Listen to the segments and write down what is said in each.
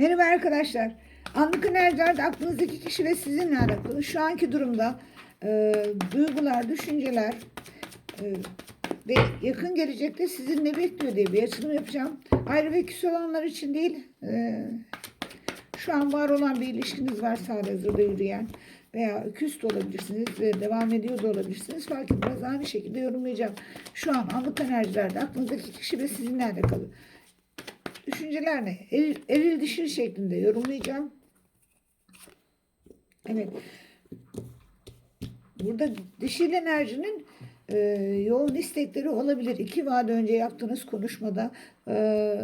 Merhaba arkadaşlar. Anlık enerjilerde aklınızdaki kişi ve sizinle alakalı şu anki durumda e, duygular, düşünceler e, ve yakın gelecekte sizin ne bekliyor diye bir açılım yapacağım. Ayrı ve küs olanlar için değil, e, şu an var olan bir ilişkiniz varsa hazırda yürüyen veya küs de olabilirsiniz ve devam ediyor da olabilirsiniz. Fark etmez aynı şekilde yorumlayacağım. Şu an anlık enerjilerde aklınızdaki kişi ve sizinle alakalı. Düşünceler ne? Eril, eril şeklinde yorumlayacağım. Evet. Burada dişil enerjinin e, yoğun istekleri olabilir. İki vaat önce yaptığınız konuşmada e,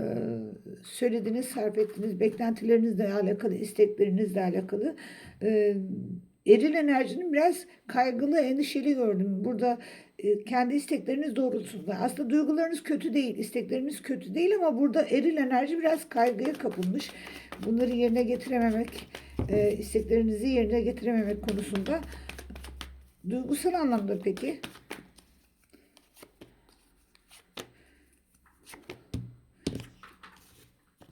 söylediğiniz, sarf ettiğiniz beklentilerinizle alakalı, isteklerinizle alakalı e, eril enerjinin biraz kaygılı, endişeli gördüm. Burada kendi istekleriniz doğrultusunda. Aslında duygularınız kötü değil, istekleriniz kötü değil ama burada eril enerji biraz kaygıya kapılmış. Bunları yerine getirememek, e, isteklerinizi yerine getirememek konusunda duygusal anlamda peki?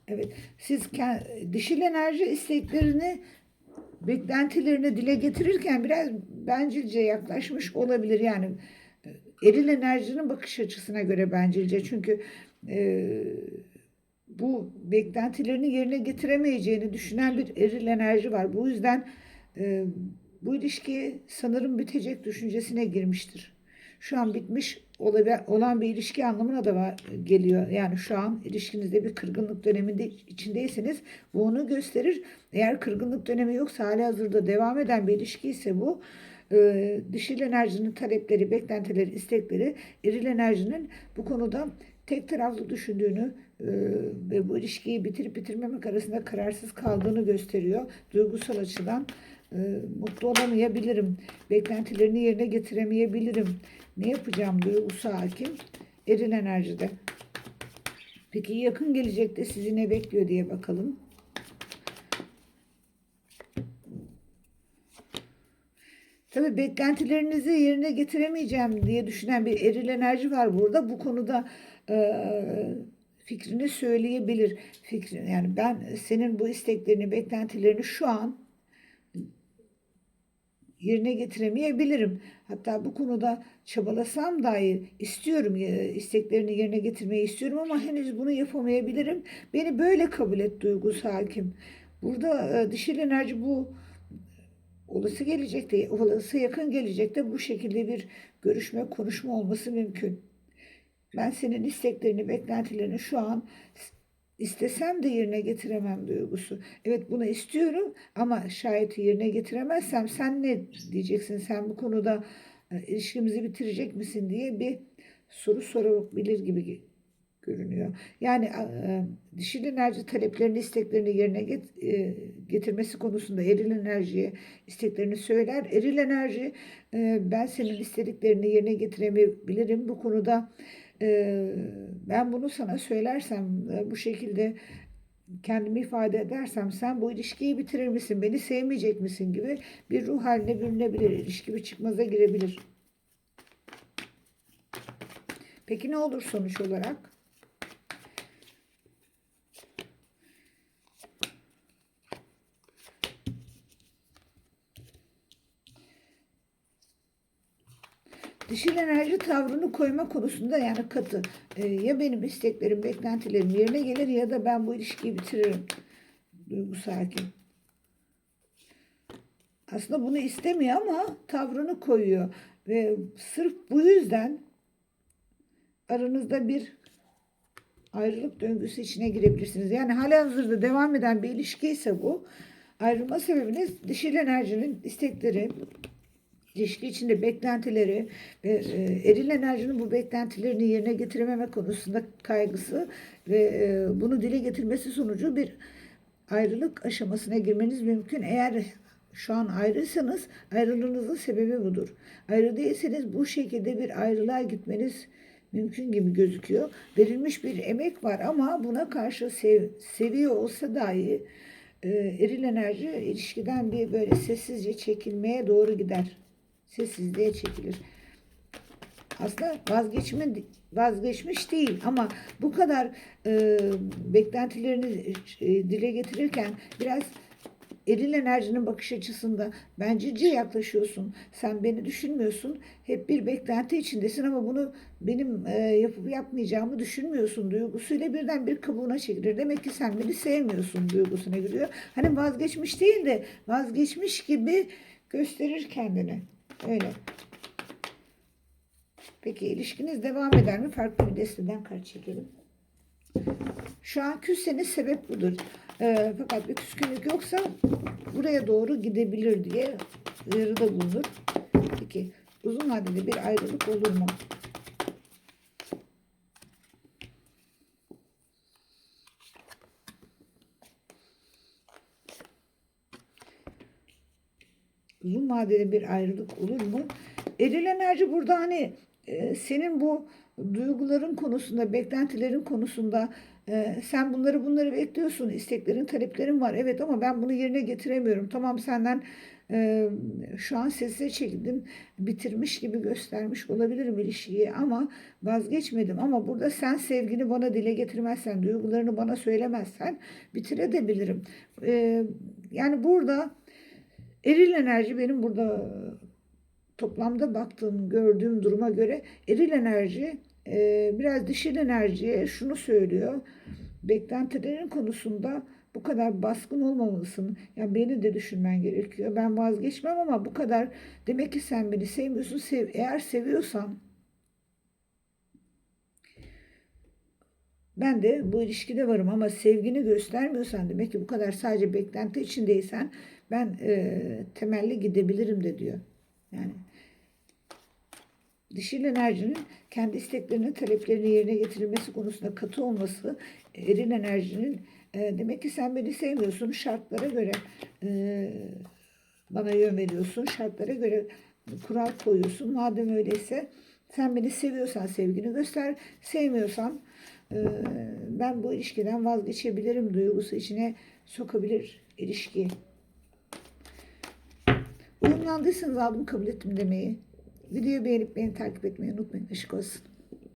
Evet, siz ke- dişil enerji isteklerini beklentilerini dile getirirken biraz bencilce yaklaşmış olabilir. Yani e, eril enerjinin bakış açısına göre bencilce. Çünkü e, bu beklentilerini yerine getiremeyeceğini düşünen bir eril enerji var. Bu yüzden e, bu ilişki sanırım bitecek düşüncesine girmiştir. Şu an bitmiş olan bir ilişki anlamına da var, geliyor. Yani şu an ilişkinizde bir kırgınlık döneminde içindeyseniz bu onu gösterir. Eğer kırgınlık dönemi yoksa hali hazırda devam eden bir ilişki ise bu e, dişil enerjinin talepleri, beklentileri, istekleri eril enerjinin bu konuda tek taraflı düşündüğünü e, ve bu ilişkiyi bitirip bitirmemek arasında kararsız kaldığını gösteriyor. Duygusal açıdan e, mutlu olamayabilirim. Beklentilerini yerine getiremeyebilirim. Ne yapacağım duygusu hakim. Eril enerjide. Peki yakın gelecekte sizi ne bekliyor diye bakalım. Tabii beklentilerinizi yerine getiremeyeceğim diye düşünen bir eril enerji var burada. Bu konuda e, fikrini söyleyebilir. Fikrini, yani ben senin bu isteklerini, beklentilerini şu an yerine getiremeyebilirim. Hatta bu konuda çabalasam dahi istiyorum, isteklerini yerine getirmeyi istiyorum ama henüz bunu yapamayabilirim. Beni böyle kabul et duygusu hakim. Burada dişil enerji bu olası gelecekte, olası yakın gelecekte bu şekilde bir görüşme, konuşma olması mümkün. Ben senin isteklerini, beklentilerini şu an istesem de yerine getiremem duygusu. Evet bunu istiyorum ama şayet yerine getiremezsem sen ne diyeceksin? Sen bu konuda e, ilişkimizi bitirecek misin diye bir soru sorabilir gibi görünüyor. Yani e, dişil enerji taleplerini, isteklerini yerine get- e, getirmesi konusunda eril enerjiye isteklerini söyler. Eril enerji e, ben senin istediklerini yerine getiremeyebilirim. Bu konuda e, ben bunu sana söylersem e, bu şekilde kendimi ifade edersem sen bu ilişkiyi bitirir misin, beni sevmeyecek misin gibi bir ruh haline bürünebilir. İlişki bir çıkmaza girebilir. Peki ne olur sonuç olarak? Dişil enerji tavrını koyma konusunda yani katı. Ee, ya benim isteklerim, beklentilerim yerine gelir ya da ben bu ilişkiyi bitiririm. Duygu sakin. Aslında bunu istemiyor ama tavrını koyuyor. Ve sırf bu yüzden aranızda bir ayrılık döngüsü içine girebilirsiniz. Yani halihazırda devam eden bir ilişki ise bu. Ayrılma sebebiniz dişil enerjinin istekleri, ilişki içinde beklentileri ve e, eril enerjinin bu beklentilerini yerine getirememe konusunda kaygısı ve e, bunu dile getirmesi sonucu bir ayrılık aşamasına girmeniz mümkün. Eğer şu an ayrıysanız ayrılığınızın sebebi budur. Ayrı değilseniz bu şekilde bir ayrılığa gitmeniz mümkün gibi gözüküyor. Verilmiş bir emek var ama buna karşı sev, seviyor olsa dahi e, eril enerji ilişkiden bir böyle sessizce çekilmeye doğru gider. Sessizliğe çekilir. aslında vazgeçme vazgeçmiş değil ama bu kadar e, beklentilerini e, dile getirirken biraz eril enerjinin bakış açısında bencilce yaklaşıyorsun. Sen beni düşünmüyorsun. Hep bir beklenti içindesin ama bunu benim e, yapıp yapmayacağımı düşünmüyorsun duygusuyla birden bir kabuğuna çekilir. Demek ki sen beni sevmiyorsun duygusuna giriyor. Hani vazgeçmiş değil de vazgeçmiş gibi gösterir kendini. Öyle. Peki ilişkiniz devam eder mi? Farklı bir desteden kart çekelim. Şu an küsseniz sebep budur. Ee, fakat bir küskünlük yoksa buraya doğru gidebilir diye uyarıda bulunur. Peki uzun vadede bir ayrılık olur mu? Uzun vadeli bir ayrılık olur mu? Eril enerji burada hani e, senin bu duyguların konusunda, beklentilerin konusunda e, sen bunları bunları bekliyorsun. isteklerin, taleplerin var. Evet ama ben bunu yerine getiremiyorum. Tamam senden e, şu an sesle çekildim, bitirmiş gibi göstermiş olabilirim ilişkiyi ama vazgeçmedim. Ama burada sen sevgini bana dile getirmezsen, duygularını bana söylemezsen bitirebilirim. E, yani burada Eril enerji benim burada toplamda baktığım, gördüğüm duruma göre eril enerji e, biraz dişil enerjiye şunu söylüyor. Beklentilerin konusunda bu kadar baskın olmamalısın. Yani beni de düşünmen gerekiyor. Ben vazgeçmem ama bu kadar demek ki sen beni sevmiyorsun. Sev, eğer seviyorsan ben de bu ilişkide varım ama sevgini göstermiyorsan demek ki bu kadar sadece beklenti içindeysen ben e, temelli gidebilirim de diyor. Yani dişil enerjinin kendi isteklerinin taleplerini yerine getirilmesi konusunda katı olması eril enerjinin e, demek ki sen beni sevmiyorsun şartlara göre e, bana yön veriyorsun şartlara göre kural koyuyorsun madem öyleyse sen beni seviyorsan sevgini göster sevmiyorsan e, ben bu ilişkiden vazgeçebilirim duygusu içine sokabilir ilişki Uyumlandıysanız aldım kabul ettim demeyi. Videoyu beğenip beni takip etmeyi unutmayın. Işık olsun.